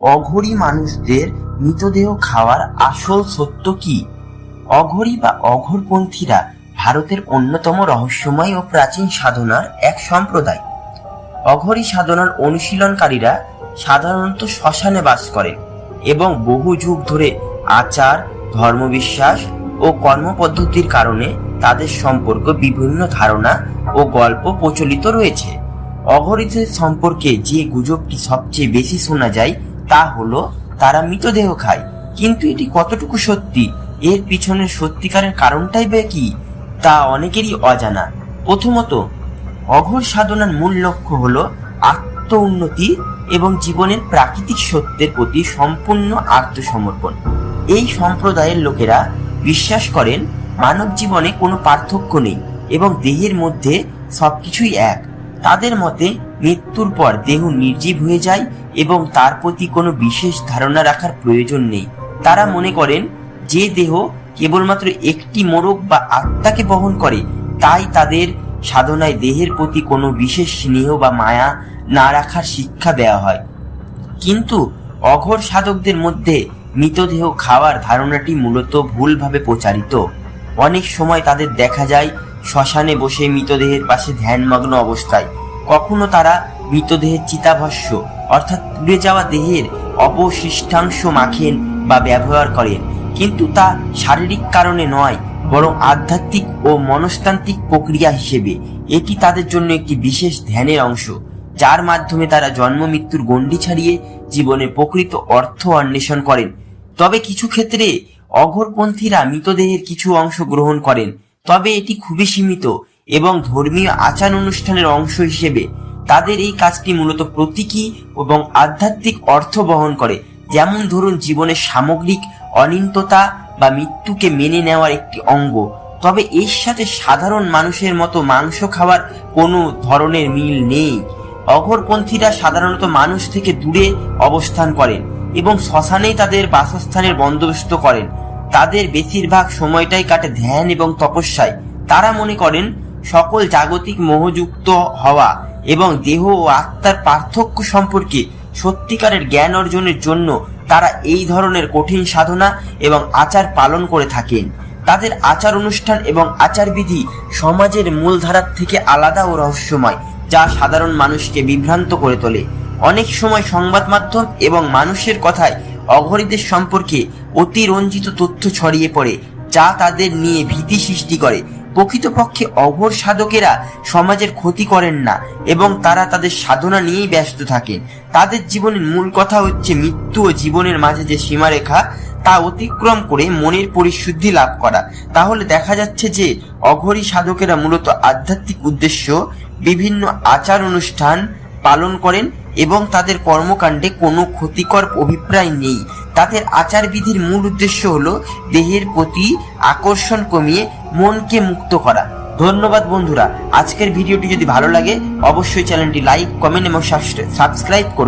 অঘরী মানুষদের মৃতদেহ খাওয়ার আসল সত্য কি? অঘরী বা অঘরপন্থীরা ভারতের অন্যতম রহস্যময় ও প্রাচীন সাধনার এক সম্প্রদায়। অঘরী সাধনার অনুশীলনকারীরা সাধারণত শ্মশানে বাস করেন এবং বহু যুগ ধরে আচার, ধর্মবিশ্বাস ও কর্মপদ্ধতির কারণে তাদের সম্পর্ক বিভিন্ন ধারণা ও গল্প প্রচলিত রয়েছে। অঘরীদের সম্পর্কে যে গুজবটি সবচেয়ে বেশি শোনা যায় তা হলো, তারা মৃতদেহ খায়। কিন্তু এটি কতটুকু সত্যি? এর পিছনের সত্যিকারের কারণটাই বা কি? তা অনেকেরই অজানা। প্রথমত, অঘোর সাধনার মূল লক্ষ্য হলো আত্ম উন্নতি এবং জীবনের প্রাকৃতিক সত্যের প্রতি সম্পূর্ণ আত্মসমর্পণ। এই সম্প্রদায়ের লোকেরা বিশ্বাস করেন, মানব জীবনে কোনো পার্থক্য নেই এবং দেহের মধ্যে সবকিছুই এক। তাদের মতে মৃত্যুর পর দেহ নির্জীব হয়ে যায় এবং তার প্রতি কোনো বিশেষ ধারণা রাখার প্রয়োজন নেই। তারা মনে করেন, যে দেহ কেবলমাত্র একটি মোরগ বা আত্মাকে বহন করে, তাই তাদের সাধনায় দেহের প্রতি কোনো বিশেষ স্নেহ বা মায়া না রাখার শিক্ষা দেওয়া হয়। কিন্তু অঘোর সাধকদের মধ্যে মৃতদেহ খাওয়ার ধারণাটি মূলত ভুলভাবে প্রচারিত। অনেক সময় তাদের দেখা যায়, শ্মশানে বসে মৃতদেহের পাশে ধ্যানমগ্ন অবস্থায়। কখনো তারা মৃতদেহের চিতাভস্য, অর্থাৎ পুড়ে যাওয়া দেহের অবশিষ্টাংশ মাখেন বা ব্যবহার করেন। কিন্তু তা শারীরিক কারণে নয়, বরং আধ্যাত্মিক ও মনস্তান্ত্রিক প্রক্রিয়া হিসেবে। এটি তাদের জন্য একটি বিশেষ ধ্যানের অংশ, যার মাধ্যমে তারা জন্ম মৃত্যুর গণ্ডি ছাড়িয়ে জীবনে প্রকৃত অর্থ অন্বেষণ করেন। তবে কিছু ক্ষেত্রে অঘরপন্থীরা মৃতদেহের কিছু অংশ গ্রহণ করেন, তবে এটি খুবই সীমিত। এবং ধর্মীয় আচার অনুষ্ঠানের অংশ হিসেবে তাদের এই কাজটি মূলত প্রতীকী এবং আধ্যাত্মিক অর্থ বহন করে। যেমন ধরুন, জীবনের সামগ্রিক অনিন্ততা বা মৃত্যুকে মেনে নেওয়ার একটি অঙ্গ। তবে এর সাথে সাধারণ মানুষের মতো মাংস খাওয়ার কোনো ধরনের মিল নেই। অঘরপন্থীরা সাধারণত মানুষ থেকে দূরে অবস্থান করেন এবং শ্মশানেই তাদের বাসস্থানের বন্দোবস্ত করেন। তাদের বেশিরভাগ সময়টাই কাটে ধ্যান এবং তপস্যায়। তারা মনে করেন সকল জাগতিক মোহযুক্ত হওয়া এবং দেহ ও আত্মার পার্থক্য সম্পর্কে সত্যিকারের জ্ঞান অর্জনের জন্য তারা এই ধরনের কঠিন সাধনা এবং আচার পালন করে থাকেন। তাদের আচার অনুষ্ঠান এবং আচারবিধি সমাজের মূলধারার থেকে আলাদা ও রহস্যময়, যা সাধারণ মানুষকে বিভ্রান্ত করে তোলে। অনেক সময় সংবাদ মাধ্যম এবং মানুষের কথায় অঘরীদের সম্পর্কে অতিরঞ্জিত তথ্য ছড়িয়ে পড়ে, যা তাদের নিয়ে ভীতি সৃষ্টি করে। প্রকৃতপক্ষে অঘোর সাধকেরা সমাজের ক্ষতি করেন না এবং তারা তাদের সাধনা নিয়েই ব্যস্ত থাকেন। তাদের জীবনের মূল কথা হচ্ছে মৃত্যু ও জীবনের মাঝে যে সীমারেখা, তা অতিক্রম করে মনের পরিশুদ্ধি লাভ করা। তাহলে দেখা যাচ্ছে যে অঘরী সাধকেরা মূলত আধ্যাত্মিক উদ্দেশ্য, বিভিন্ন আচার অনুষ্ঠান পালন করেন এবং তাদের কর্মকাণ্ডে কোনো ক্ষতিকর অভিপ্রায় নেই। তাদের আচারবিধির মূল উদ্দেশ্য হলো দেহের প্রতি আকর্ষণ কমিয়ে মনকে মুক্ত করা। ধন্যবাদ বন্ধুরা। আজকের ভিডিওটি যদি ভালো লাগে, অবশ্যই চ্যানেলটি লাইক, কমেন্ট এবং সাবস্ক্রাইব করুন।